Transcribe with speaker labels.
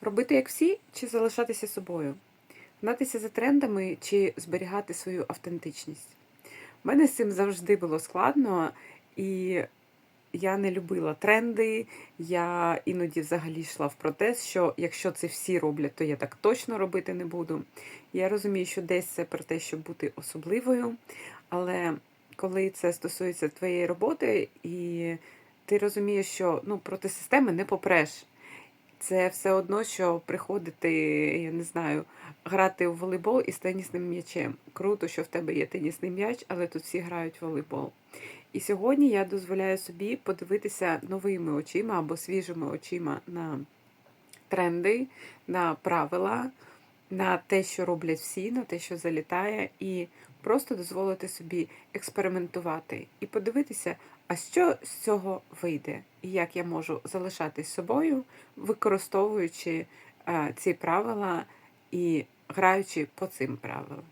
Speaker 1: Робити як всі, чи залишатися собою? Гнатися за трендами чи зберігати свою автентичність? У мене з цим завжди було складно, і я не любила тренди. Я іноді взагалі йшла в протест, що якщо це всі роблять, то я так точно робити не буду. Я розумію, що десь це про те, щоб бути особливою, але коли це стосується твоєї роботи, і ти розумієш, що ну, проти системи не попреш. Це все одно, що приходити, я не знаю, грати в волейбол із тенісним м'ячем. Круто, що в тебе є тенісний м'яч, але тут всі грають в волейбол. І сьогодні я дозволяю собі подивитися новими очима або свіжими очима на тренди, на правила, на те, що роблять всі, на те, що залітає, і просто дозволити собі експериментувати і подивитися, а що з цього вийде, і як я можу залишатись собою, використовуючи е, ці правила і граючи по цим правилам.